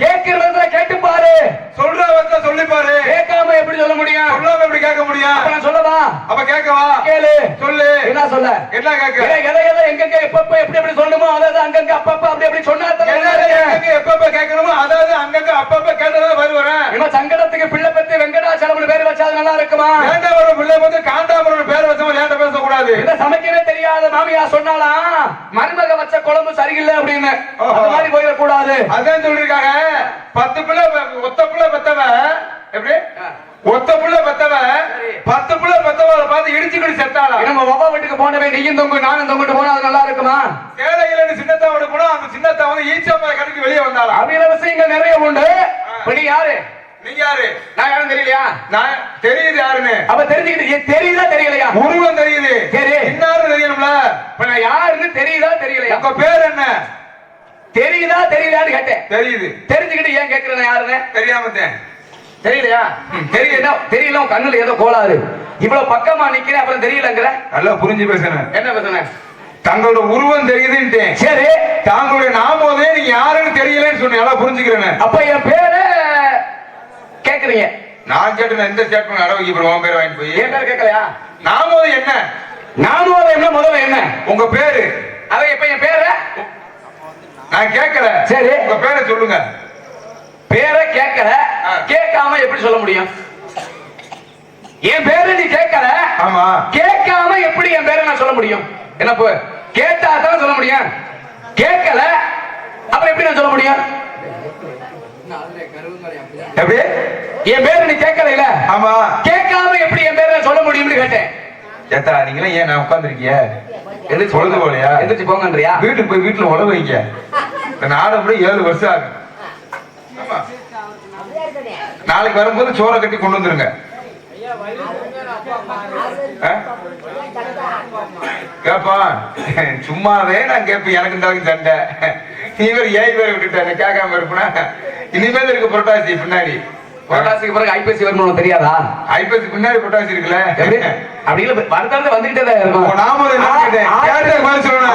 கேட்கிறத கேட்டு பாரு சொல்ற சொல்லி பாரு கேட்காம எப்படி சொல்ல முடியும்? சொல்லாம எப்படி கேட்க முடியும்? அப்ப நான் சொல்லவா? அப்ப கேட்கவா? கேளு. சொல்லு. என்ன சொல்ல? என்ன கேட்க? எதை எதை எங்கெங்க எப்பப்ப எப்படி எப்படி சொல்லணுமோ அதாவது அங்கங்க அப்பப்ப அப்படி எப்படி சொன்னா எப்பப்ப கேட்கணுமோ அதாவது அங்கங்க அப்பப்ப கேட்டதா வருவறேன். இவன் சங்கடத்துக்கு பிள்ளை பத்தி வெங்கடாச்சலம்னு பேர் வச்சா நல்லா இருக்குமா? வேண்டாம் பிள்ளை வந்து காண்டாபுரம் பேர் வச்சவன் இதை சமைக்கவே தெரியாத. மாமியா சொன்னாலா மருமக வச்ச குழம்பு சரியில்லை அப்படின்னு. அந்த மாதிரி போயிடக்கூடாது. அதான் சொல்லிருக்காங்க பத்து பிள்ளை ஒத்த பிள்ளை பெத்தவ எப்படி? ஒத்த பிள்ளை பெத்தவ. பத்து பிள்ளை பெத்தவரை பார்த்து இடிச்சுக்கிட்டு செத்தாளா? நம்ம ஒவ்வொரு வீட்டுக்கு போனவே நீயும் தொங்கு நானும் தொங்கிட்டு போனா அது நல்லா இருக்குமா? சேலையில சின்னத்தாவோட போனா அந்த சின்னத்தா வந்து ஈச்சம்மா கடைக்கு வெளியே வந்தாளா? அவையில விஷயங்கள் நிறைய உண்டு. இப்ப நீ யாரு? நீங்க யாரு? நான் யாரும் தெரியலையா? நான் தெரியுது யாருன்னு. அப்ப தெரிஞ்சுக்கிட்டு தெரியுதா தெரியலையா? உருவம் தெரியுது. சரி. இன்னாரும் தெரியணும்ல? இப்ப நான் யாருன்னு தெரியுதா தெரியலையா? உங்க பேர் என்ன? தெரியுதா தெரியலையான்னு கேட்டேன். தெரியுது. தெரிஞ்சுக்கிட்டு ஏன் கேக்குறேன் யாருன்னு? தெரியாம தெரியலையா? தெரியல தெரியல உன் கண்ணுல ஏதோ கோளாறு. இவ்வளவு பக்கமா நிக்கிறேன் அப்புறம் தெரியலங்கிற? நல்லா புரிஞ்சு பேசுறேன். என்ன பேசுன தங்களோட உருவம் தெரியுதுன்ட்டேன். சரி. தாங்களுடைய நாமோதே நீங்க யாருன்னு தெரியலன்னு சொன்னேன். நல்லா புரிஞ்சுக்கிறேன் அப்ப என் பேரு கேக்குறீங்க. நான் கேட்டு எந்த ஸ்டேட்மெண்ட் அடவு இப்ப உன் பேர் வாங்கிட்டு போய்? என் பேர் கேட்கலையா? நாமோது என்ன? நானும் அதை என்ன முதல்ல என்ன? உங்க பேரு? அத இப்ப என் பேரு? நான் கேட்கல. சரி. உங்க பேரை சொல்லுங்க. பேரை கேட்கல. கேட்காம எப்படி சொல்ல முடியும்? என் பேரு நீ கேட்கல. ஆமா. கேட்காம எப்படி என் பேரை நான் சொல்ல முடியும்? என்ன போ? கேட்டா தான் சொல்ல முடியும். கேட்கல. அப்புறம் எப்படி நான் சொல்ல முடியும்? எப்படி? என் பேரு நீ கேட்கல இல்ல ஆமா. கேட்காம எப்படி என் பேரை சொல்ல முடியும்னு கேட்டேன். ஏத்தா நீங்களும் ஏன் நான் உட்காந்துருக்கிய எந்திரிச்சு பொழுது போலையா? எந்திரிச்சு போங்கன்றியா? வீட்டுக்கு போய் வீட்டுல உழவு வைங்க. நாடு கூட ஏழு வருஷம் ஆகும் ஆமா. நாளைக்கு வரும்போது சோறை கட்டி கொண்டு வந்துருங்க? கேப்பான் சும்மாவே நான் கேட்பேன் எனக்கு இந்த வரைக்கும் சண்டை. நீ வேற ஏழு பேரை விட்டுட்ட கேட்காம இருப்பனா? இனிமேல் இருக்கு புரட்டாசி பின்னாடி. புரட்டாசிக்கு பிறகு ஐபிஎஸ்சி வருமானம் தெரியாதா? ஐப்பசி பின்னாடி புரட்டாசி இருக்குல்ல? அப்படி இல்ல வருத்தம் வந்துகிட்டே இருக்கும் கேட்டேன்?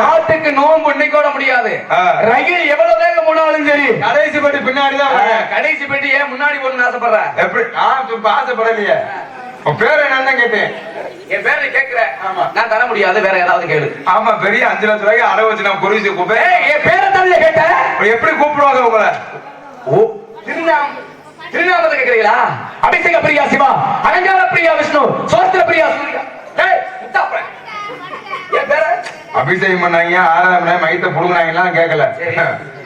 ஆட்டுக்கு நோம்பு இன்னைக்கோட முடியாது. ரயில் எவ்வளவு வேகம் போனாலும் சரி. கடைசி பட்டி பின்னாடி தான் ஆ, வரேன். கடைசி பெட்டி ஏன் முன்னாடி போகணும்னு ஆசைப்படுற? எப்படி? நான் ஆசைப்படலையே. உன் பேர் என்னன்னு கேட்டேன். என் பேரை கேட்கிற. ஆமா. நான் தர முடியாது வேற ஏதாவது கேளு. ஆமா பெரிய அஞ்சு லட்சம் ரூபாய்க்கு அடை வச்சு நான் பொறிச்சு கூப்பிட்டு ஏய், என் பேரை தள்ளிய கேட்ட? எப்படி கூப்பிடுவாங்க உங்களை? திருநாம் திருநாமத்தை கேட்கிறீங்களா அபிஷேக பிரியா சிவா அலங்கார பிரியா விஷ்ணு சோஸ்திர பிரியா சூர்யா. அபிஷேகம் பண்ணாங்க ஆராதனை மைத்த புடுங்கினாங்கலாம் கேட்கல சரி.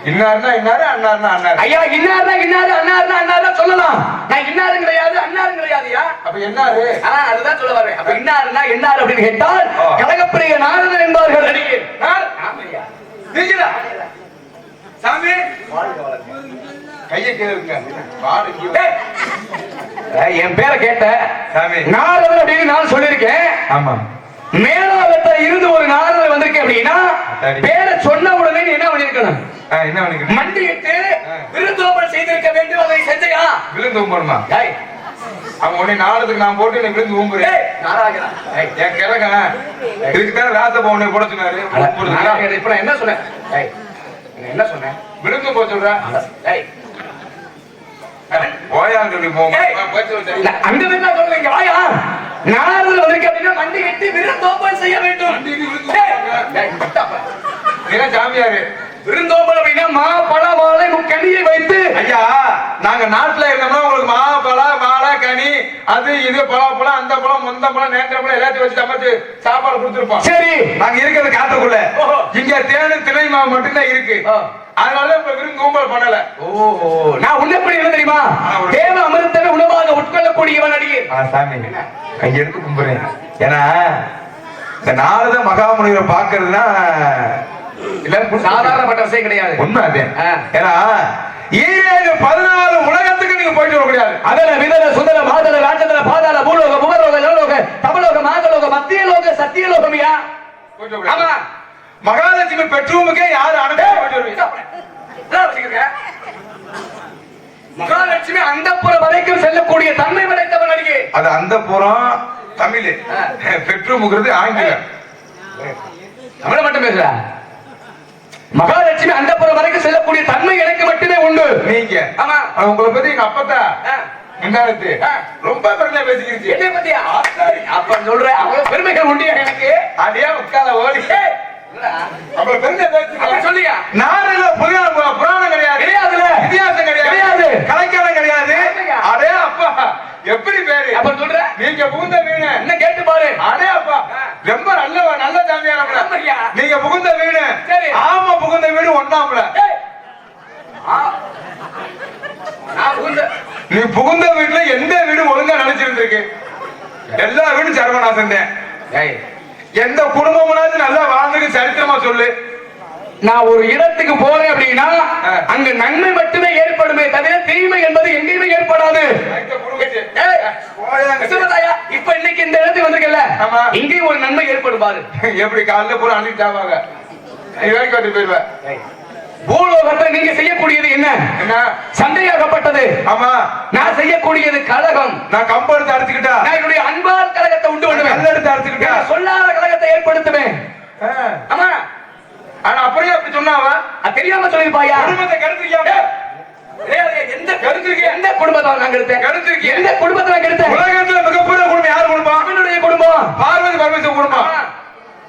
இன்னாருன்னா இன்னாரு அண்ணாருன்னா அண்ணாரு ஐயா இன்னாருனா இன்னாரு அண்ணாருனா அண்ணாரு சொல்லலாம். நான் இன்னாரும் கிடையாது அண்ணாரும் கிடையாதுயா? அப்ப என்னாரு? அதுதான் சொல்ல வரேன். அப்ப இன்னாருனா இன்னார் அப்படின்னு கேட்டால் ஆ. கனகப்பிரிய நாரதன் என்பார்கள். நடிகர். சாமி. கையை கேளுங்க என் பேரை கேட்ட நாரதன் அப்படின்னு நான் சொல்லியிருக்கேன். ஆமா. மேலாளத்துல இருந்து ஒரு நாரதன் வந்திருக்கேன் அப்படின்னா. பேரை சொன்ன உடனே என்ன பண்ணிருக்கணும் என்ன பண்ணிக்கிட்டு மண்டியிட்டு. விருந்தோம்பல் செய்திருக்க வேண்டும் அதை செஞ்சையா? ஏய், அவன் உடனே நாளத்துக்கு நான் போட்டு நீ விழுந்து ஊம்புறேன் என் கிழங்க இதுக்கு தானே ராச பவனை போட சொன்னாரு. இப்ப நான் என்ன சொன்னேன்? நான் என்ன சொன்னேன்? விழுந்து போக சொல்ற? ஏய், ஓயான்னு சொல்லி போங்க. போச்சு சரி. நான் வந்திருக்க அப்படின்னா மண்டி கட்டி விருந்தோம்பல் செய்ய வேண்டும். சாமியாரு. விருந்தோம்பல் அப்படின்னா மா பழ மாலை முக்கனியை வைத்து. ஐயா நாங்க நாட்டுல இருந்தோம்னா உங்களுக்கு மா பழம் மாலை கனி அது இது பழம் அந்த பழம் முந்த பழம் நேந்திர பழம் எல்லாத்தையும் வச்சு சமைச்சு சாப்பாடு கொடுத்துருப்போம். சரி. நாங்க இருக்கிறது காட்டுக்குள்ள. இங்க தேனு திணை மாவு மட்டும்தான் இருக்கு. அதனால இப்ப விருந்து கும்பல் பண்ணல. ஓ நான் உன்ன எப்படி என்ன தெரியுமா? தேவ அமிர்தமே உணவாக உட்கொள்ளக்கூடியவன் அடியே சாமி. கையெடுத்து கும்புறேன் ஏன்னா இந்த நாரத மகாமுனிவரை பாக்குறதுன்னா புடிச்சு- சாதாரணப்பட்ட விஷயம் கிடையாது. உண்மை அது. ஏன்னா ஈரேழு பதினாலு உலகத்துக்கு நீங்க போயிட்டு வர முடியாது. அதல விதல சுதல மாதல ராஜதல பாதாள பூலோக புவலோக ஜலலோக தபலோக மாதலோக மத்தியலோக சத்தியலோகமியா. ஆமா. மகாலட்சுமி பெட்ரூமுக்கே யாரு அனுப்பி போயிட்டு வருவீங்க என்ன வச்சுக்கிறீங்க? மகாலட்சுமி அந்தப்புற வரைக்கும் செல்லக்கூடிய தன்மை படைத்தவன் அடியே. அது அந்த புறம் தமிழ். பெட்ரூமுங்கிறது ஆங்கிலம். தமிழ மட்டும் பேசுற மகாலட்சுமி அந்தப்புறம் வரைக்கும் செல்லக்கூடிய தன்மை எனக்கு மட்டுமே உண்டு. நீங்க. ஆமா. உங்களை பத்தி எங்க அப்பத்தா ஆ. ரொம்ப பெருமையா பேசிக்கிருச்சு. என்னை பத்தியா? அப்ப சொல்றேன். அவ்வளவு பெருமைகள் உண்டு எனக்கு? அடியா உட்கால ஓடி. பெருமையா அப்படி பேசிக்கிறேன் சொல்லியா? நாடுல புராணம் புராணம் கிடையாது. கிடையாதுல்ல இதிகாசம் கிடையாது. கிடையாது. கலைக்காலம் கிடையாது. அடே அப்பா எப்படி பேரு? அப்ப சொல்ற? நீங்க புகுந்த வீடு என்ன கேட்டு பாரு. அடே அப்பா. ரொம்ப நல்ல நல்ல சாமியார். நீங்க புகுந்த வீடு சரி. ஆமா புகுந்த வீடு புகுந்த நீ புகுந்த வீட்டுல எந்த வீடு ஒழுங்கா நினைச்சிருந்திருக்கு? எல்லா வீடும் சர்வநாசம் தான். எந்த குடும்பம்னாச்சும் நல்லா வாழ்ந்துக்கு சரித்திரமா சொல்லு. நான் ஒரு இடத்துக்கு போறேன் அப்படின்னா. அங்க நன்மை மட்டுமே ஏற்படுமே தவிர தீமை என்பது எங்கேயுமே ஏற்படாது. இப்ப இன்னைக்கு இந்த இடத்துக்கு வந்திருக்கல ஆமா. இங்கேயும் ஒரு நன்மை ஏற்படும் பாரு. எப்படி காலைல பூரா அள்ளிட்டாவாங்க போயிருவேன் பூலோகத்துல நீங்க செய்யக்கூடியது என்ன? சண்டையாகப்பட்டது. ஆமா. நான் செய்யக்கூடியது கழகம். நான் கம்பு எடுத்து அடிச்சுக்கிட்டா நான் என்னுடைய அன்பால் கழகத்தை உண்டு பண்ணுவேன். எடுத்து அடிச்சுக்கிட்டா சொல்லாத கழகத்தை ஏற்படுத்துவேன். ஆமா. ஆனா அப்படியே அப்படி சொன்னாவா? தெரியாம சொல்லிருப்பாயா குடும்பத்தை கெடுத்துக்கியா எந்த கருத்துக்கு எந்த குடும்பத்தை நான் கெடுத்தேன்? கெடுத்துருக்கு. எந்த குடும்பத்தை நான் கெடுத்தேன்? உலகத்துல மிகப்பெரிய குடும்பம் யார் குடும்பம்? அவனுடைய குடும்பம். பார்வதி பரமேஸ்வரன் குடும்பம்.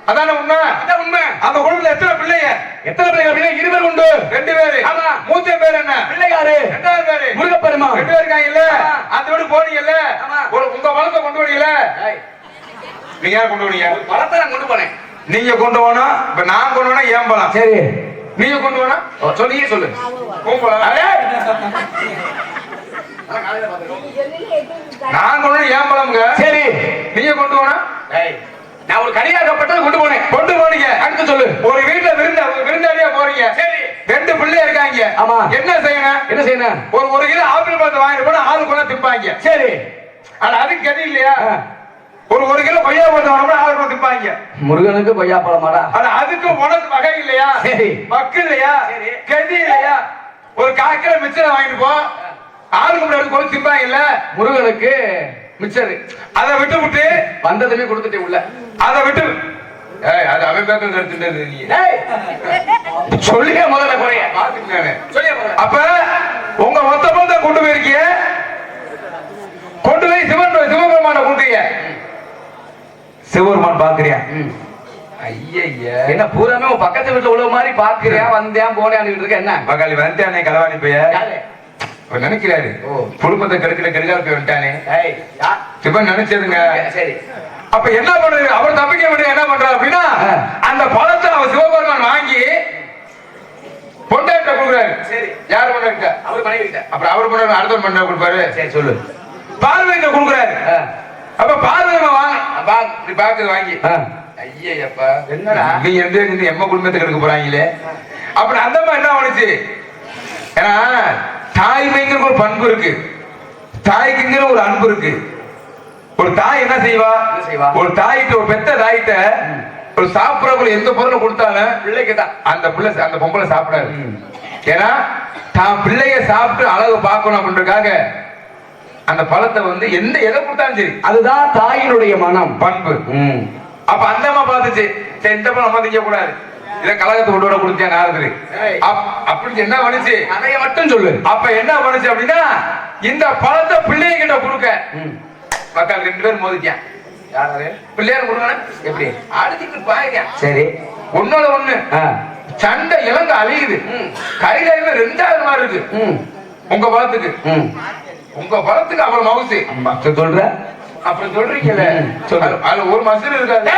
அதானே உண்மை? அதான் உண்மை. அந்த குடும்பத்துல எத்தனை பிள்ளைங்க? எத்தனை பிள்ளைங்க அப்படின்னா இருவர் உண்டு. ரெண்டு பேரு. ஆமா. மூத்த பேர் என்ன? பிள்ளையாரு. ரெண்டாவது பேரு. முருகப்பெருமான். ரெண்டு பேர் இருக்காங்கல்ல? ஆமா. அந்த வீடு போனீங்கல்ல? ஆமா. ஒரு உங்க வளத்தை கொண்டு வரீங்கல்ல? ஏய், நீங்க யார் கொண்டு வரீங்க? பழத்தை நான் கொண்டு போனேன். நீங்க கொண்டு போனா இப்ப நான் கொண்டு போனா ஏன் பழம் சரி. நீங்க கொண்டு போனா சொல்லியே சொல்லு பூம்பழம் அரே! நான் கொண்டு ஏன் பழம்ங்க சரி. நீங்க கொண்டு போனா ஏய், நான் ஒரு கனியாகப்பட்டதை கொண்டு போனேன். கொண்டு போனீங்க. அடுத்து சொல்லு. ஒரு வீட்டுல விருந்து விருந்தாளியா போறீங்க. சரி. ரெண்டு பிள்ளை இருக்காங்க. ஆமா. என்ன செய்யணும்? என்ன செய்யணும்? ஒரு ஒரு கிலோ ஆப்பிள் பழத்தை வாங்கிட்டு போனா ஆளு கொண்டா திப்பாங்க. சரி. ஆனா அதுக்கு கதி இல்லையா. ஒரு ஒரு கிலோ கொய்யா பழத்தை வாங்கினா ஆளு கொண்டு திப்பாங்க. முருகனுக்கு கொய்யா பழமாடா. ஆனா அதுக்கு உனக்கு வகை இல்லையா? சரி. பக்கு இல்லையா. கதி இல்லையா? ஒரு கிலோ மிச்சரை வாங்கிட்டு போ. ஆளுக்கு முன்னாடி கொண்டு திப்பாங்க இல்ல முருகனுக்கு மிச்சரு. அதை விட்டு விட்டு வந்ததுமே கொடுத்துட்டே உள்ள. அதை விட்டு. அது அவன் பேக்கல் எடுத்துட்டு நீ. சொல்லியே முதல்ல குறைய. அப்ப உங்க மொத்த பணத்தை கொண்டு போயிருக்கீங்க கொண்டு போய் சிவன் சிவபெருமான கூட்டுறீங்க சிவபெருமான் பாக்குறியா என்ன பூராமே பக்கத்து வீட்டுல உள்ள மாதிரி பாக்குறியா வந்தேன் போனேன் என்ன? மகாலி வந்துட்டானே களவாணி பைய? அவர் நினைக்கிறாரு. குடும்பத்தை கெடுக்கிற கெடுக்கார போய் யா- சிவன் நினைச்சதுங்க. சரி. அப்ப என்ன பண்றது அவர் தப்பிக்க வேண்டிய என்ன பண்றாரு அப்படின்னா. அந்த பழத்தை அவர் சிவபெருமான் வாங்கி பொண்டாட்ட கொடுக்குறாரு. சரி. யார் பொண்டாட்ட அவர் மனைவி அப்புறம் அவர் பொண்டாட்ட அடுத்த பொண்டாட்ட கொடுப்பாரு. சரி சொல்லு. பார்வையிட்ட கொடுக்குறாரு. அப்ப பார்வையை வாங்க இப்படி பாக்குது வாங்கி. ஐயப்பா என்னடா? நீ எந்த எம்ம குடும்பத்துக்கு எடுக்க போறாங்களே. அப்படி அந்த மாதிரி என்ன பண்ணுச்சு ஏன்னா தாய்மைங்கிற ஒரு பண்பு இருக்கு. தாய்க்குங்கிற ஒரு அன்பு இருக்கு. ஒரு தாய் என்ன செய்வா? ஒரு தாயிட்ட ஒரு பெத்த தாயிட்ட ஒரு சாப்பிடுற எந்த பொருளை கொடுத்தாலும் பிள்ளைக்கு தான் அந்த பிள்ளை அந்த பொம்பளை சாப்பிடாது. ஏன்னா தான் பிள்ளைய சாப்பிட்டு அழகு பார்க்கணும் அப்படின்றதுக்காக அந்த பழத்தை வந்து எந்த எதை கொடுத்தாலும் சரி. அதுதான் தாயினுடைய மனம். பண்பு. அப்ப அந்த அம்மா பார்த்துச்சு சரி இந்த பழம் நம்ம திங்க கூடாது இத கலகத்தை கொண்டு வர கொடுத்தேன் நாரது ஏய். அப்படி என்ன பண்ணுச்சு? அதைய மட்டும் சொல்லு. அப்ப என்ன பண்ணுச்சு அப்படின்னா இந்த பழத்தை பிள்ளைய கிட்ட கொடுக்க. மக்கள் ரெண்டு பேரும் யாரு பிள்ளையார் கொடுக்கணும். எப்படி? அடிச்சுட்டு பாயிருக்கேன் சரி. ஒன்னோட ஒண்ணு. சண்டை இலங்க அழியுது. கையில ரெண்டாவது மாதிரி இருக்கு. உங்க பழத்துக்கு. ம். உங்க பழத்துக்கு அவ்வளவு மவுசு. சொல்ற? அப்புறம் சொல்றீங்கல்ல. அதுல ஒரு மசூர் இருக்காது.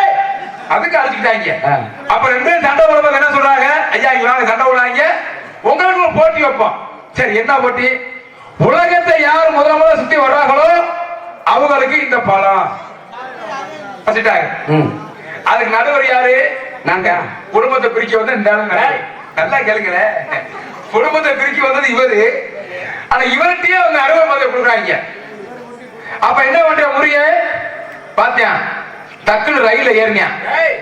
அதுக்கு அடிச்சுக்கிட்டாங்க ஆ. அப்ப ரெண்டு பேரும் சண்டை வரும்போது என்ன சொல்றாங்க? ஐயா இங்க வாங்க சண்டை விடுறாங்க உங்களுக்கு ஒரு போட்டி வைப்போம். சரி என்ன போட்டி? உலகத்தை யார் முதல்ல முதல்ல சுத்தி வர்றாங்களோ அவங்களுக்கு இந்த பழம். வச்சுட்டாங்க. அதுக்கு நடுவர் யாரு? நாங்க. குடும்பத்தை பிரிக்க வந்து. நல்லா கேளுங்களே. குடும்பத்தை பிரிக்க வந்தது இவரு. ஆனா இவர்கிட்டயே அவங்க அறுபது பதவி கொடுக்குறாங்க. அப்ப என்ன பண்ற முறிய பாத்தியா? டக்குன்னு ரயில ஏறினியா? ஏய்.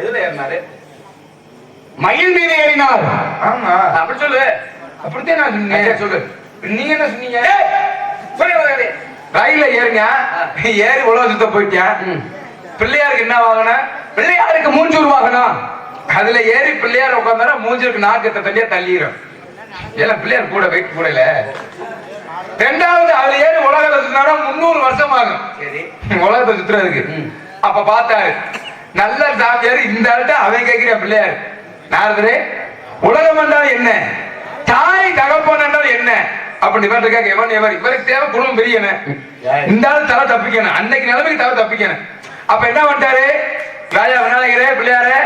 எதுல ஏறினாரு? மயில் மீது ஏறினார். ஆமா. அப்படி சொல்லு. அப்படித்தான் நான் சொன்னேன். சொல்லு. நீங்க என்ன சொன்னீங்க. ரயில ஏறிங்க ஏறி உலக சுத்த போயிட்டியா? ம். பிள்ளையாருக்கு என்ன வாங்கின பிள்ளையாருக்கு மூஞ்சூர் வாகனம். அதுல ஏறி பிள்ளையார் உட்காந்தாரா மூஞ்சிருக்கு நாக்கத்தை தள்ளியா தள்ளிடும் ஏன்னா பிள்ளையார் கூட வெயிட் கூட இல்ல ரெண்டாவது அதுல ஏறி சுத்தினாரா முந்நூறு வருஷம் ஆகும் சரி. உலகத்தை சுத்துறதுக்கு. அப்ப பார்த்தாரு. நல்ல சாமியார் இந்த ஆள்கிட்ட அவன் கேட்கிற பிள்ளையார். நாரதரே உலகம் என்றால் என்ன? தாய் தகப்பன் என்றால் என்ன? அப்படி இவன் கேட்க இவன் இவர் இவருக்கு தேவை குடும்பம் பெரியன இந்த ஆள் தலை தப்பிக்கணும். அன்னைக்கு நிலைமைக்கு தலை தப்பிக்கணும். அப்ப என்ன பண்ணிட்டாரு? ராஜா விநாயகரே பிள்ளையாரே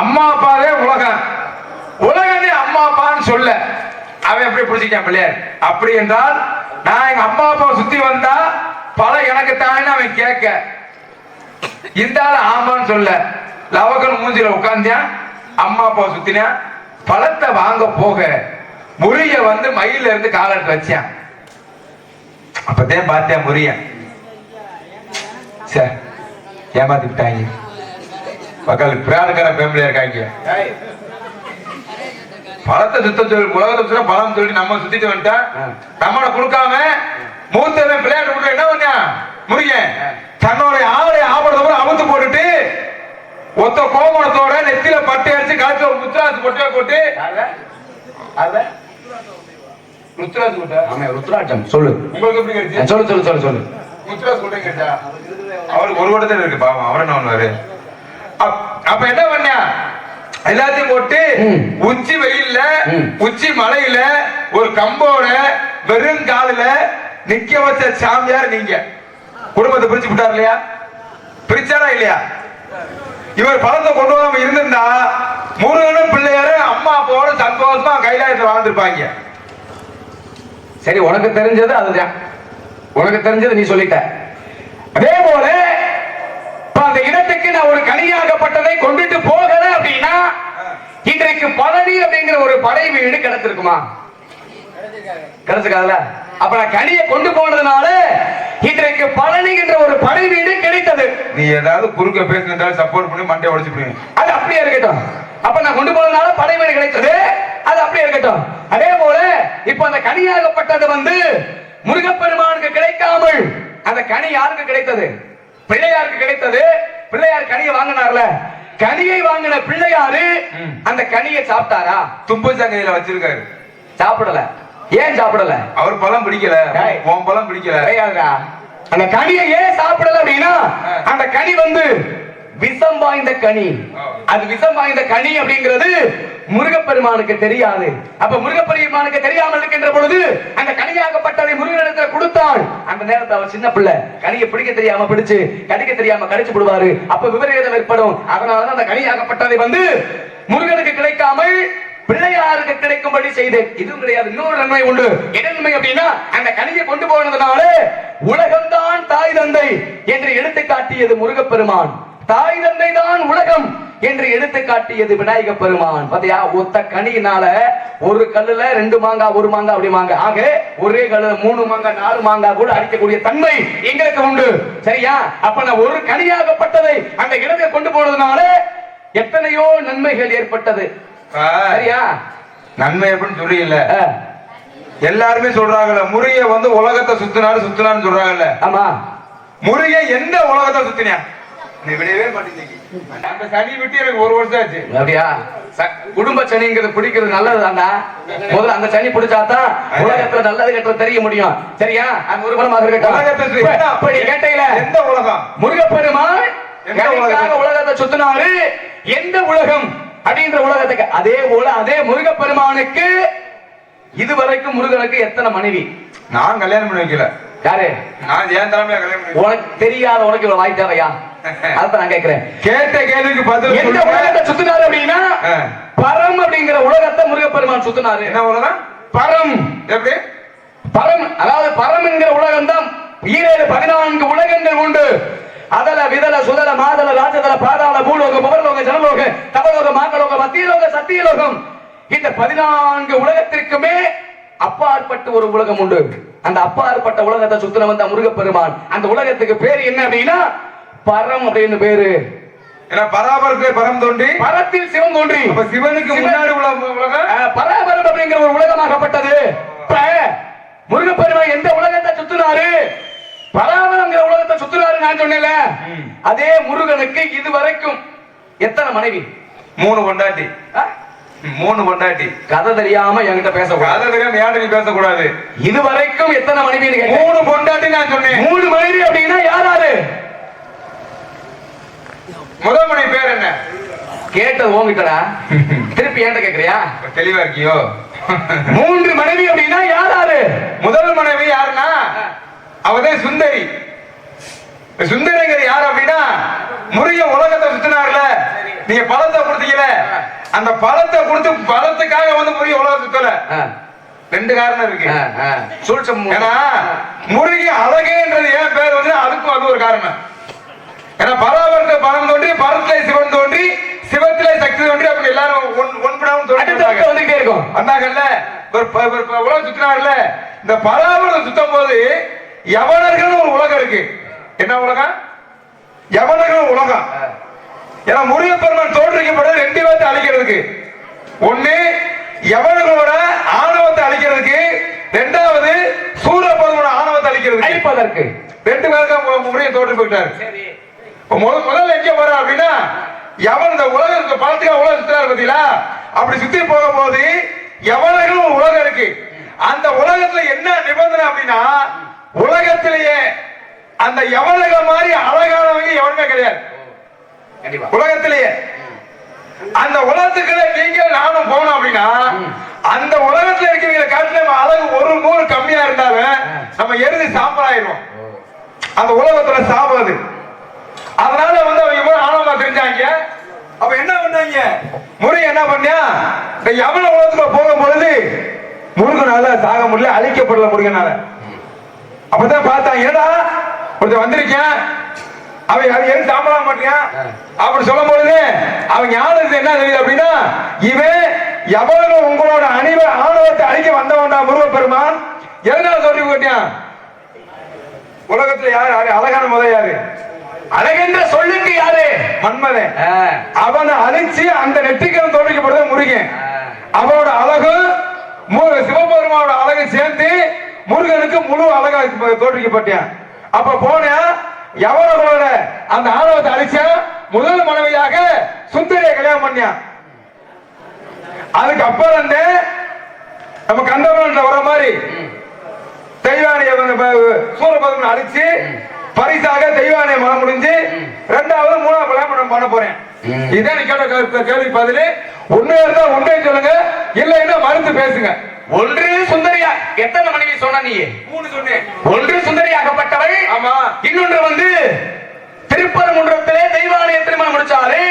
அம்மா அப்பாவே உலகம். உலகமே அம்மா அப்பான்னு சொல்ல. அவன் எப்படி பிடிச்சிட்டான் பிள்ளையார்? அப்படி என்றால் நான் எங்க அம்மா அப்பாவை சுத்தி வந்தா பல எனக்கு தானே அவன் கேட்க. இந்த ஆள் ஆமான்னு சொல்ல. லவகன் மூஞ்சில உட்கார்ந்தியான் அம்மா அப்பாவை சுத்தினான் பழத்தை வாங்க போக. முறிய வந்து மயில இருந்து காலட்டு வச்சான் அப்பதான் பார்த்தேன் முறியன் சார் ஏமாத்திட்டாங்க. மக்கள் பிராடுக்கார ஃபேமிலியா இருக்காங்க. பழத்தை சுத்த சொல்லி உலகத்தை சுத்த பழம் சொல்லி நம்ம சுத்திட்டு வந்துட்டா. நம்மளை கொடுக்காம மூத்தவன் பிள்ளையாட்டு கொடுக்க என்ன பண்ணா முருகன் தன்னோட ஆளை ஆபரணத்தை கூட அமுத்து போட்டுட்டு ஒத்த கோமணத்தோட நெத்தில பட்டை அடிச்சு கழுத்து ஒரு முத்துராசு பொட்டையை போட்டு கொட்டை ஆமா ருத்ராட்சம். சொல்லு. உங்களுக்கு எப்படி கிடைச்சு? சொல்லு சொல்லு சொல்லு சொல்லு. முத்துராசு கொட்டை கேட்டா? அவருக்கு ஒரு கொட்டை இருக்கு பாவம். அவரை என்ன பண்ணுவாரு? அப்- அப்ப என்ன பண்ண? எல்லாத்தையும் போட்டு. உச்சி வெயில்ல. உச்சி மலையில ஒரு கம்போட வெறும் காலில நிக்க வச்ச சாமியார் நீங்க. குடும்பத்தை பிரிச்சு விட்டார் இல்லையா? பிரிச்சாரா இல்லையா? இவர் பழத்தை கொண்டு வராம இருந்திருந்தா முருகனும் பிள்ளையாரும் அம்மா அப்பாவோட சந்தோஷமா கைலாயத்துல வாழ்ந்திருப்பாங்க. சரி உனக்கு தெரிஞ்சது அதுதான். உனக்கு தெரிஞ்சது நீ சொல்லிட்ட. அதே போல இப்ப அந்த இடத்துக்கு நான் ஒரு கனியாகப்பட்டதை கொண்டுட்டு போகல அப்படின்னா இன்றைக்கு பழனி அப்படிங்கிற ஒரு படை வீடு கிடைச்சிருக்குமா? கிடைச்சிருக்காதுல? அப்ப நான் கனியை கொண்டு போனதுனால இன்றைக்கு பழனி என்ற ஒரு படை வீடு கிடைத்தது. நீ ஏதாவது குறுக்க பேசினாலும் சப்போர்ட் பண்ணி மண்டையை உடைச்சு அது அப்படியே இருக்கட்டும். அப்ப நான் கொண்டு போனதுனால படை வீடு கிடைத்தது. அது அப்படியே இருக்கட்டும். அதே போல இப்ப அந்த கனியாகப்பட்டது வந்து முருகப்பெருமானுக்கு கிடைக்காமல் அந்த கனி யாருக்கு கிடைத்தது? பிள்ளையாருக்கு கிடைத்தது. பிள்ளையார் கனியை வாங்கினார்ல. கனியை வாங்கின பிள்ளையாரு. அந்த கனியை சாப்பிட்டாரா? தும்பு சங்கையில வச்சிருக்காரு. சாப்பிடல. ஏன் சாப்பிடல? அவர் பழம் பிடிக்கல. உன் பழம் பிடிக்கல. அந்த கனியை ஏன் சாப்பிடல அப்படின்னா அந்த கனி வந்து விஷம் வாய்ந்த கனி. அது விஷம் வாய்ந்த கனி அப்படிங்கிறது முருகப்பெருமானுக்கு தெரியாது. அப்ப முருகப்பெருமானுக்கு தெரியாமல் இருக்கின்ற பொழுது அந்த கனியாகப்பட்டதை முருகனிடத்துல கொடுத்தாள். அந்த நேரத்துல அவர் சின்ன பிள்ளை. கனியை பிடிக்க தெரியாம பிடிச்சு கடிக்க தெரியாம கடிச்சு விடுவாரு. அப்ப விபரீதம் ஏற்படும். அதனாலதான் அந்த கனியாகப்பட்டதை வந்து முருகனுக்கு கிடைக்காமல் பிள்ளையாருக்கு கிடைக்கும்படி செய்தேன். இதுவும் கிடையாது. இன்னொரு நன்மை உண்டு. என்ன நன்மை அப்படின்னா அந்த கனியை கொண்டு போனதுனால உலகம்தான் தாய் தந்தை என்று எடுத்து காட்டியது முருகப்பெருமான். தாய் தந்தை தான் உலகம் என்று எடுத்து காட்டியது விநாயக பெருமான். பாத்தியா? ஒத்த கனியினால ஒரு கல்லுல ரெண்டு மாங்காய் ஒரு மாங்காய் அப்படி மாங்காய் ஆக ஒரே கல்லுல மூணு மாங்காய் நாலு மாங்காய் கூட அடிக்கக்கூடிய தன்மை எங்களுக்கு உண்டு. சரியா? அப்ப நான் ஒரு கனியாகப்பட்டதை அந்த இடத்தை கொண்டு போனதுனால எத்தனையோ நன்மைகள் ஏற்பட்டது. சரியா? நன்மை எப்படின்னு சொல்றீங்கல்ல? ஆ, எல்லாருமே சொல்றாங்கல்ல முருக வந்து உலகத்தை சுத்தினாரு சுத்தினான்னு சொல்றாங்கல்ல? ஆமா. முருக எந்த உலகத்தை சுத்தினியா நீ விடவே மாட்டேங்க. அந்த சனி விட்டு எனக்கு ஒரு வருஷம் ஆச்சு. அப்படியா? குடும்ப சனிங்கிறது பிடிக்கிறது நல்லது தான்டா முதல்ல அந்த சனி பிடிச்சாதான் உலகத்துல நல்லது கெட்டது தெரிய முடியும். சரியா? அது ஒரு உலகத்தை இருக்கட்டும். அப்படி? கேட்டையில எந்த உலகம்? முருகப்பெருமான்? உலகத்தை சுத்தினாரு. எந்த உலகம் அப்படின்ற உலகத்துக்கு? அதே போல அதே முருகப்பெருமானுக்கு இதுவரைக்கும் முருகனுக்கு எத்தனை மனைவி? நான் கல்யாணம் பண்ணி வைக்கல. யாரு? நான் ஏன் தலைமையா கல்யாணம். உனக்கு தெரியாத உனக்கு இவ்வளவு வாய் தேவையா? அதான் நான் கேட்கிறேன் கேட்ட கேள்விக்கு பதில் எந்த. உலகத்தை சுத்தினாரு அப்படின்னா. பரம் அப்படிங்கிற உலகத்தை முருகப்பெருமான் சுத்தினாரு. என்ன உலகம்? பரம். எப்படி? பரம் அதாவது பரம் என்கிற உலகம் தான் ஈரேழு பதினான்கு உலகங்கள் உண்டு. அதல விதல சுதல மாதல ராஜதல பாதாள பூலோக புகர்லோக ஜனலோக தவலோக மாக்கலோக மத்தியலோக சத்தியலோகம். இந்த பதினான்கு உலகத்திற்குமே அப்பாற்பட்ட ஒரு உலகம் உண்டு. அந்த அப்பாற்பட்ட உலகத்தை சுத்தின வந்த முருகப்பெருமான். அந்த உலகத்துக்கு பேர் என்ன அப்படின்னா பரம் அப்படின்னு பேரு. ஏன்னா பராபரத்தை பரம் தோண்டி பரத்தில் சிவம் தோன்றி. அப்ப சிவனுக்கு சிவன். முன்னாடி உள்ள பராபரம் அப்படிங்கிற ஒரு உலகமாகப்பட்டது இப்ப முருகப்பெருமான் எந்த உலகத்தை சுத்தினாரு? பராபரங்கிற உலகத்தை சுத்தினாரு நான் சொன்னேன்ல. அதே முருகனுக்கு இதுவரைக்கும் எத்தனை மனைவி? மூணு பொண்டாட்டி. ஆ? மூணு பொண்டாட்டி. கதை தெரியாம என்கிட்ட பேசக்கூடாது. அதை தெரியாம நீ பேசக்கூடாது. இதுவரைக்கும் எத்தனை மனைவி மூணு பொண்டாட்டி நான் சொன்னேன். மூணு மனைவி அப்படின்னா யார் யாரு? முதல் மணி பேர் என்ன? கேட்டது உங்ககிட்டடா திருப்பி என்கிட்ட கேக்குறியா? தெளிவா இருக்கியோ? மூன்று மனைவி அப்படின்னா யார் யாரு? முதல் மனைவி யாருன்னா? அவதான் சுந்தரி. சுந்தரிங்கிறது யார் அப்படின்னா முருகன் உலகத்தை சுத்தினார்ல. நீங்க பழத்தை கொடுத்தீங்கல அந்த பழத்தை கொடுத்து பழத்துக்காக வந்து முருகன் உலகம் சுத்தல. ரெண்டு காரணம் இருக்கு. சூழ்ச்சம் ஏன்னா முருகன் அழகேன்றது ஏன் பேர் வந்து அதுக்கும் அது ஒரு காரணம். ஏன்னா பராபரத்தை பரம் தோன்றி பரத்திலே சிவன் தோன்றி சிவத்திலே சக்தி தோன்றி அப்படி எல்லாரும் ஒன் ஒன்படாவும் தோன்றி. வந்துகிட்டே இருக்கும். ப- உலகம் சுத்தினார்ல இந்த பராபரம் சுத்தும் போது யவனர்கள் ஒரு உலகம் இருக்கு. என்ன உலகம்? யவனர்கள் உலகம். ஏன்னா முருகப்பெருமான் தோற்றுவிக்கப்படுறது ரெண்டு பேர்த்தை அழிக்கிறதுக்கு. ஒண்ணு யவனர்களோட ஆணவத்தை அழிக்கிறதுக்கு. ரெண்டாவது சூரபெருமானோட ஆணவத்தை அழிக்கிறதுக்கு. ரெண்டு பேருக்கு முருகன் தோற்று போயிட்டாரு. முதல்ல எங்க போற அப்படின்னா எவன் இந்த உலகம் இந்த பழத்துக்காக உலகம் சுத்துறாரு பாத்தீங்களா அப்படி சுத்தி போகும்போது எவனர்கள் ஒரு உலகம் இருக்கு. அந்த உலகத்துல என்ன நிபந்தனை அப்படின்னா உலகத்திலேயே அந்த எவனக மாதிரி அழகானவங்க எவனுமே கிடையாது. உலகத்திலேயே. அந்த உலகத்துக்குள்ள நீங்க நானும் போனோம் அப்படின்னா அந்த உலகத்துல இருக்கிறவங்களை காட்டில நம்ம அழகு ஒரு நூறு கம்மியா இருந்தாலும் நம்ம எருதி சாம்பலாயிருவோம் அந்த உலகத்துல சாப்பாது அதனால வந்து அவங்க இவ்வளவு ஆணவமா தெரிஞ்சாங்க. அப்ப என்ன பண்ணாங்க? முறை என்ன பண்ணியா இந்த யமன உலகத்துல போகும் பொழுது முருகனால சாக முடியல அழிக்கப்படல முருகனால. அப்பதான் பார்த்தாங்க. ஏடா கொஞ்சம் வந்திருக்கேன் அவன் அது எது சாப்பிட மாட்டியா? அப்படி சொல்லும் பொழுது அவன் ஞானத்து என்ன தெரியுது அப்படின்னா இவன் எவ்வளவு உங்களோட அணிவ ஆணவத்தை அழிக்க வந்தவன்டா முருகப்பெருமான். எதனால சொல்லி போட்டியான் உலகத்துல யாரு? அழகான முதல் யாரு? அழகென்ற சொல்லுக்கு யாரு? மன்மதன். அவனை அழிச்சு அந்த நெற்றிக்கரம் தோன்றிக்கப்படுறது முருகன். அவனோட அழகு சிவபெருமானோட அழகு சேர்ந்து முருகனுக்கு முழு அழகா தோற்றுவிக்கப்பட்டான் அப்ப போன எவனோட அந்த ஆணவத்தை அழிச்ச முதல் மனைவியாக சுந்தரியை கல்யாணம் பண்ணியான் அதுக்கு அப்புறம் நம்ம கந்தவரன்ல வர மாதிரி தெய்வானைய சூரபதம் அழிச்சு பரிசாக தெய்வானைய மனம் முடிஞ்சு ரெண்டாவது மூணாவது கல்யாணம் பண்ண போறேன். இதான் கேட்ட கேள்வி பதிலு உண்மையா இருந்தா உண்மையை சொல்லுங்க இல்லைன்னா மறுத்து பேசுங்க. ஒன்று சுந்தரியா எத்தனை மனைவி சொன்ன நீ? மூணு சொன்னேன். ஒன்று சுந்தரியாகப்பட்டவள். ஆமா. இன்னொன்று வந்து திருப்பரங்குன்றத்திலே தெய்வானைய திருமணம் முடிச்சாரு.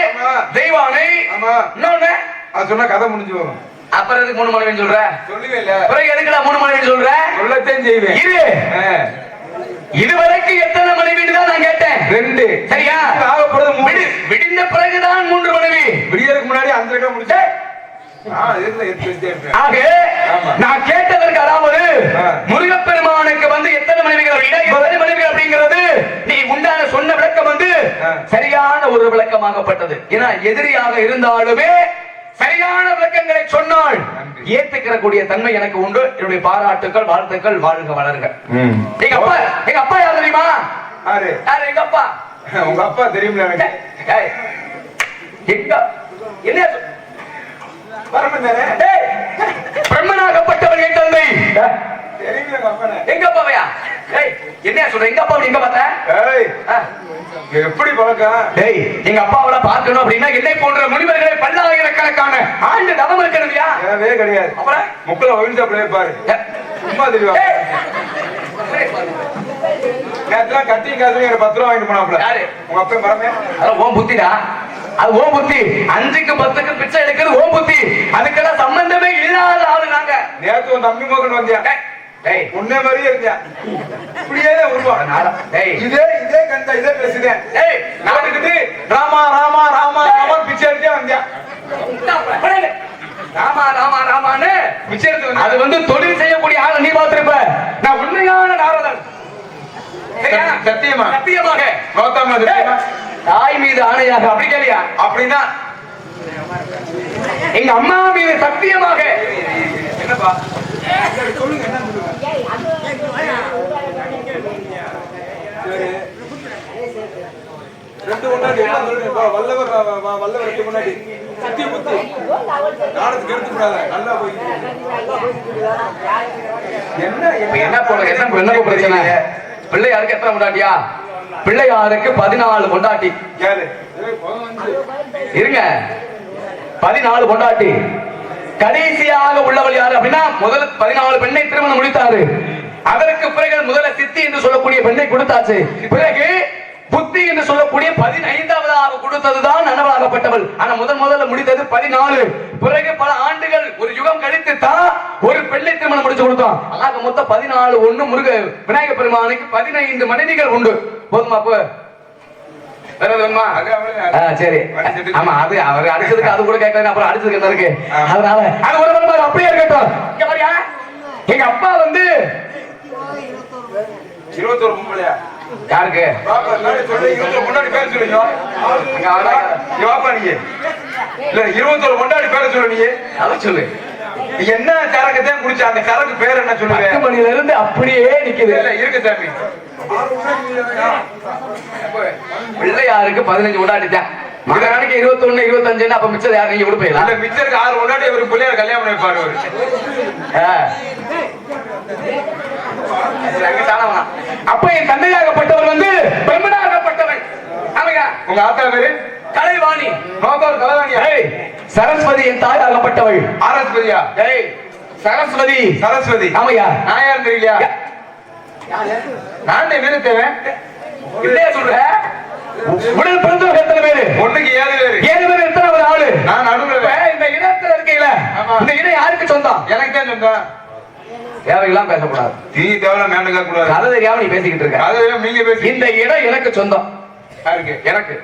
தெய்வானை. ஆமா. இன்னொன்னு? அது சொன்னா கதை முடிஞ்சு போகும். அப்புறம் எதுக்கு மூணு மனைவின்னு சொல்ற? சொல்லுவே இல்ல. பிறகு எதுக்குடா மூணு மனைவின்னு சொல்ற? சொல்லத்தான் செய்வேன். இரு. இதுவரைக்கும் எத்தனை தான் நான் கேட்டேன். ரெண்டு. சரியா? ஆகப்படுறது மூணு. விடி- விடிந்த பிறகுதான் மூன்று மனைவி. விடியறதுக்கு முன்னாடி அந்த ரெக்கம் முடிச்சு. நான் கேட்டதற்கு அதாவது. முருகப்பெருமானுக்கு வந்து எத்தனை மனைவிகள் எத்தனை மனைவிகள் அப்படிங்கிறது நீ உண்டான சொன்ன விளக்கம் வந்து. சரியான ஒரு விளக்கமாகப்பட்டது. ஏன்னா எதிரியாக இருந்தாலுமே சரியான விளக்கங்களை சொன்னால் நன்றி. ஏத்துக்கிற கூடிய தன்மை எனக்கு உண்டு. என்னுடைய பாராட்டுக்கள் வாழ்த்துக்கள் வாழ்க வளர்க. எங்க அப்பா எங்க அப்பா யார் தெரியுமா? யாரு? யார் எங்க அப்பா? உங்க அப்பா ஏய், எங்க? என்ன பிரம்மனாகப்பட்டவன் என் தந்தை. எங்க அப்பாவையா? ஏய் என்ன சொல்ற? எங்க அப்பா எங்க பார்த்த? ஏய். எப்படி பழக்கம்? டேய் எங்க அப்பாவள பார்க்கணும் அப்படின்னா என்னை போன்ற முனிவர்களை பல்லாயிரக்கணக்கான ஆண்டு தவம் இருக்கணும்யா ஏவே கிடையாது. அப்புறம்? முக்கில் ஒயின் சாப்பிடவே பாரு சும்மா தெரியும் ஏய். நேரத்துல கட்டி காசுல எனக்கு பத்து ரூபா வாங்கிட்டு போனாப்ல யாரு? உங்க அப்பா மரமே ஓம் புத்திடா? அது ஓம் புத்தி. அஞ்சுக்கு பத்துக்கு பிச்சை எடுக்கிறது ஓம் புத்தி. அதுக்கெல்லாம் சம்பந்தமே இல்லாத ஆளு நாங்க. நேத்து உன் தம்பி மகன் வந்தியா? உன்னே மாதிரியே இருந்தியா இப்படியே தான் உருவா. நாடா- டேய் இதே இதே கண்ட இதே பேசுதேன் டேய் நாட்டுக்கிட்டு ராமா ராமா ராமா ராமா பிச்சை எடுத்தே ராமா ராமா ராமான்னு பிச்சை எடுத்து அது வந்து தொழில் செய்யக்கூடிய ஆள் நீ பார்த்திருப்ப. நான் உண்மையான நாரதன்? சத்தியமா? சத்தியமாக கௌதம? தாய் மீது ஆணையாக அப்படி கேளியா? அப்படின்னா? எங்க அம்மா மீது சத்தியமாக. என்னப்பா? சொல்லுங்க என்ன ரெண்டு முன்னாடி வல்லவர் வ- வல்லவர் ரெண்டு முன்னாடி சுத்தி குத்து நாடத்துக்கு எடுத்துக்கூடாத கூடாது நல்லா போய் என்ன இப்ப என்ன போல என்ன என்ன பிரச்சனை பிள்ளையாருக்கு எத்தனை கொண்டாட்டியா பிள்ளையாருக்கு பதினாலு பொண்டாட்டி? கேளு இருங்க. பதினாலு பொண்டாட்டி. கடைசியாக உள்ளவள் யாரு அப்படின்னா முதல் பதினாலு பெண்ணை திருமணம் முடித்தாரு. அதற்கு பிறகு முதல சித்தி என்று சொல்லக்கூடிய பெண்ணை கொடுத்தாச்சு. பிறகு புத்தி என்று சொல்லக்கூடிய பதினைந்தாவதாக கொடுத்ததுதான் நனவாகப்பட்டவள் ஆனா முதன் முதல்ல முடித்தது பதினாலு. பிறகு பல ஆண்டுகள் ஒரு யுகம் கழித்து தான் ஒரு பெண்ணை திருமணம் முடிச்சு கொடுத்தோம் ஆக மொத்தம் பதினாலு ஒண்ணு முருக விநாயக பெருமானுக்கு பதினைந்து மனைவிகள் உண்டு. போதுமா அப்ப வேற எதுவும் வேணுமா அது அவ்வளவுதான். ஆ, சரி. ஆமா அது அவர் அடிச்சதுக்கு அது கூட கேட்கல அப்புறம் அடிச்சதுக்கு என்ன இருக்கு? ஆ. அதனால அது ஒரு வருமானம் அப்படியே இருக்கட்டும். இங்க பாரியா. எங்க அப்பா வந்து இருபத்தொரு பொம்பளையா? யாருக்கு? பாப்பா, முன்னாடி சொல்லு, இருபத்தொரு முன்னாடி பேர் சொல்லுங்க இல்ல இருபத்தொரு முன்னாடி பேர் சொல்லு நீ. அதை சொல்லு. நீ என்ன சரக்கு தான் குடிச்ச அந்த சரக்கு பேர் என்ன சொல்லுவேன் மணில இருந்து அப்படியே நிக்குது. இல்ல இருக்கு சாமி. பிள்ளையாருக்கு பதினஞ்சு கொண்டாடிட்டேன். மக நாளைக்கு இருபத்தி ஒண்ணு இருபத்தஞ்சு அப்ப மிச்சம் யார் நீங்க கொடுப்பீங்களா? இல்ல மிச்சருக்கு ஆறு முன்னாடி ஒரு பிள்ளையார் கல்யாணம் வைப்பாரு அவரு. அப்ப என் தந்தையாகப்பட்டவர் வந்து பிரம்மனாகப்பட்டவன். உங்க ஆத்தா பேரு? கலைவாணி. நோக்கர் கலவாணியா? சரஸ்வதி என் தாயாகப்பட்டவள். ஆரஸ்பதியா ஏய் சரஸ்வதி. சரஸ்வதி. ஆமையா? நான் யாரும் தெரியலையா? நான் நிறுத்தவன் இல்லையா சொல்ற? உடல் பிறந்தவங்க எத்தனை பேரு? ஒண்ணுக்கு ஏழு பேரு. ஏழு பேர் எத்தனை ஒரு ஆளு? நான் நடுவுல இந்த இடத்துல இருக்கையில ஆமா. இந்த இடம் யாருக்கு சொந்தம் எனக்கு தான் சொந்தம் தேவையெல்லாம் பேசக்கூடாது. தீ தேவையில்ல மேண்டுக்க கூடாது கதை தெரியாம நீ பேசிக்கிட்டு இருக்க. அது நீங்க பேசி இந்த இடம் எனக்கு சொந்தம். யாருக்கு? எனக்கு.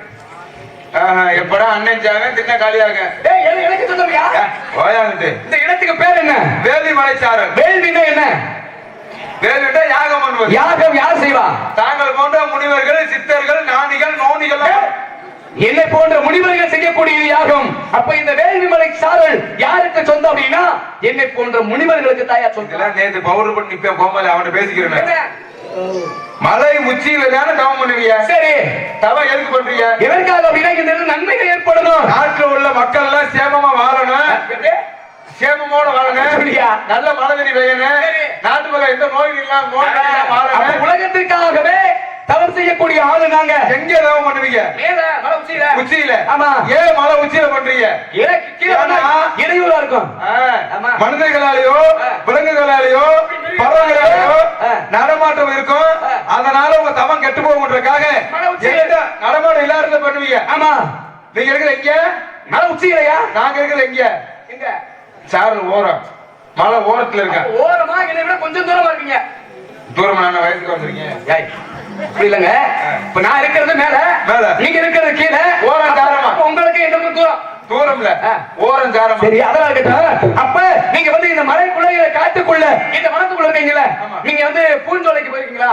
எப்படா அண்ணன் தின்ன காலியாக எனக்கு- ஓயாந்துட்டு இந்த இடத்துக்கு பேர் என்ன? வேலி மலைச்சாரல் வேள்வினா என்ன? வேலிட்ட யாகம் பண்ணுவது யாகம் யார் செய்வா? தாங்கள் போன்ற முனிவர்கள் சித்தர்கள் ஞானிகள் நோனிகள். என்னை போன்ற முனிவர்கள் செய்யக்கூடிய யாகம். அப்ப இந்த வேள்விமலை சாரல் யாருக்கு சொந்தம் அப்படின்னா என்னை போன்ற முனிவர்களுக்கு தாயா சொந்தம். நேத்து பவுடர் பண்ணி நிப்பேன் கோமாளி அவன்கிட்ட பேசிக்கிறேன்? மலை உச்சியில தானே தவம் பண்ணுவீங்க சரி. தவம் எதுக்கு பண்றீங்க எதற்காக அப்படின்னா இந்த நன்மைகள் ஏற்படணும். நாட்டுல உள்ள மக்கள் எல்லாம் சேமமா வாழணும்? சேமமோட அப்படியா? நல்ல பெய்யணும் சரி. நாட்டு மக்கள் எந்த நோய் இல்லாம உலகத்திற்காகவே தவறு செய்யக்கூடிய ஆளு நாங்க எங்க தவம் பண்ணுவீங்க? உச்சியில. உச்சியில. ஆமா. ஏன் மலை உச்சியில பண்றீங்க? இடையூறா இருக்கும். மனிதர்களாலேயோ. விலங்குகளாலேயோ பறவைகளாலேயோ. நடமாட்டம் இருக்கும். அதனால உங்க தவம் கெட்டு போகுன்றதுக்காக நடமாட்டம் இல்லாத பண்ணுவீங்க? ஆமா. நீங்க இருக்கிற எங்க? மலை உச்சியிலையா? நாங்க இருக்கிற எங்க? எங்க? சாரல் ஓரம். மலை ஓரத்துல இருக்க ஓரமா என்னை விட கொஞ்சம் தூரமா இருக்கீங்க. தூரம் நான் வயசுக்கு வந்துருக்கீங்க. இல்லைங்க. இப்ப நான் இருக்கிறது மேல. மேல. நீங்க இருக்கிறது கீழே. ஓரம் தாரமா. உங்களுக்கு எங்களுக்கு தூரம்? தூரம்ல. ஓரம் சாரம். சரி அதெல்லாம் அப்ப நீங்க வந்து இந்த மலைக்குள்ள காட்டுக்குள்ள இந்த வனத்துக்குள்ள இருக்கீங்களா. நீங்க வந்து பூஞ்சோலைக்கு போயிருக்கீங்களா?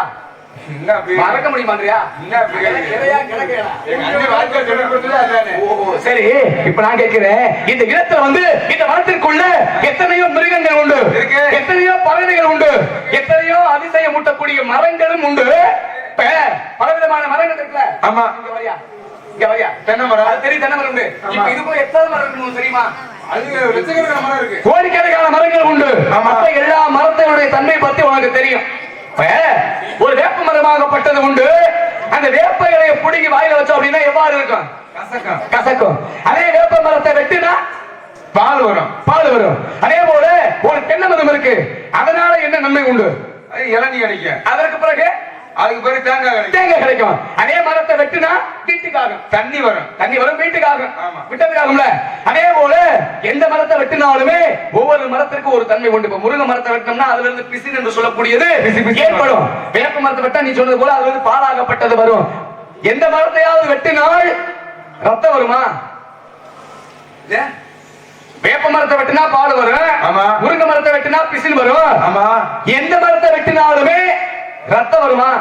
மறக்க முடியுமான்றியா? சரி இப்ப நான் கேட்கிறேன். இந்த இடத்துல வந்து இந்த வனத்திற்குள்ள எத்தனையோ மிருகங்கள் உண்டு. எத்தனையோ பறவைகள் உண்டு? எத்தனையோ அதிசயம் ஊட்டக்கூடிய மரங்களும் உண்டு? பலவிதமான மரங்கள் இருக்குல்ல? ஆமா. இங்க வரியா? இங்க வரியா? தென்னை மரம். தெரியும் தென்னை மரம் உண்டு. ஆமா. இப்ப இது போல எத்தனை மரம் இருக்கு தெரியுமா? கோடிக்கணக்கான மரங்கள் உண்டு. எல்லா மரத்தினுடைய தன்மை பத்தி உனக்கு தெரியும். ஒரு வேப்ப மரமாகப்பட்டது உண்டு. அந்த வேப்ப இலையை பிடுங்கி வாயில வச்சோம் அப்படின்னா எவ்வாறு இருக்கும்? கசக்கம். கசக்கும். அதே வேப்ப மரத்தை வெட்டினா பால் வரும். பால் வரும். அதே போல ஒரு தென்னை மரம் இருக்கு. அதனால என்ன நன்மை உண்டு? இளநீ கிடைக்கும் அதற்கு பிறகு அதுக்கு பிறகு தேங்காய் கிடைக்கும் தேங்காய் கிடைக்கும் அதே மரத்தை வெட்டினா வீட்டுக்காகும் தண்ணி வரும். தண்ணி வரும் வீட்டுக்காகும். விட்டதுக்காகும்ல. அதே போல எந்த மரத்தை வெட்டினாலுமே ஒவ்வொரு மரத்திற்கும் ஒரு தன்மை உண்டு. இப்ப முருங்கை மரத்தை வெட்டினோம்னா அதுல இருந்து பிசின் என்று சொல்லக்கூடியது ஏற்படும். வேப்ப மரத்தை வெட்டா நீ சொன்னது போல அதுல இருந்து பாலாகப்பட்டது வரும். எந்த மரத்தையாவது வெட்டினால் ரத்தம் வருமா? வேப்ப மரத்தை வெட்டினா பால் வரும். ஆமா. முருங்கை மரத்தை வெட்டினா பிசின் வரும். ஆமா. எந்த மரத்தை வெட்டினாலுமே ரத்தம் வருமா?